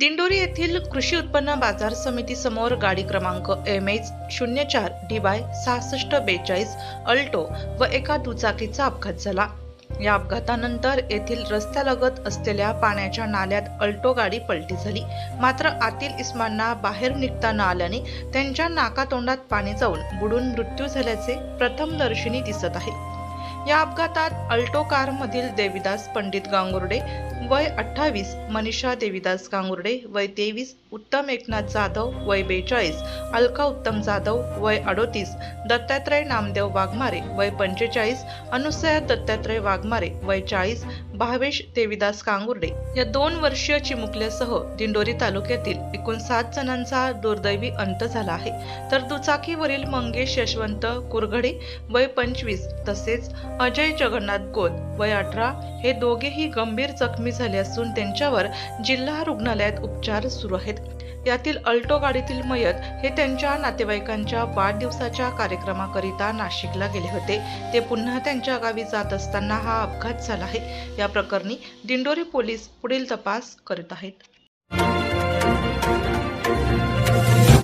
दिंडोरी येथील कृषी उत्पन्न बाजार समिती समोर गाडी क्रमांक एम एच शून्य चार डी वाय सहासष्ट बेचाळीस अल्टो व एका दुचाकीचा अपघात झाला. या अपघातानंतर येथील रस्त्यालगत असलेल्या पाण्याच्या नाल्यात अल्टो गाडी पलटी झाली. मात्र आतील इस्मांना बाहेर निघता न आल्याने त्यांच्या नाकातोंडात पाणी जाऊन बुडून मृत्यू झाल्याचे प्रथमदर्शनी दिसत आहे. या अपघातात अल्टो कारमधील देविदास पंडित गांगुर्डे वय अठ्ठावीस मनीषा देविदास गांगुर्डे वय तेवीस उत्तम एकनाथ जाधव वय बेचाळीस अलका उत्तम जाधव वय अडोतीस दत्तात्रय नामदेव वाघमारे वय पंचेचाळीस अनुसया दत्तात्रय वाघमारे वय चाळीस भावेश देविदास कांगुर्डे या दोन वर्षीय चिमुकल्यासह दिंडोरी तालुक्यातील एकूण सात जणांचा दुर्दैवी अंत झाला आहे. तर दुचाकीवरील मंगेश यशवंत कुरघडे वय पंचवीस तसेच अजय जगन्नाथ गोद वय अठरा हे दोघेही गंभीर जखमी झाले असून त्यांच्यावर जिल्हा रुग्णालयात उपचार सुरू आहेत. यातील अल्टो गाडीतील मयत हे त्यांच्या नातेवाईकांच्या वाढदिवसाच्या कार्यक्रमाकरिता नाशिकला गेले होते. ते पुन्हा त्यांच्या गावी जात असताना हा अपघात झाला आहे. या प्रकरणी दिंडोरी पोलीस पुढील तपास करत आहेत.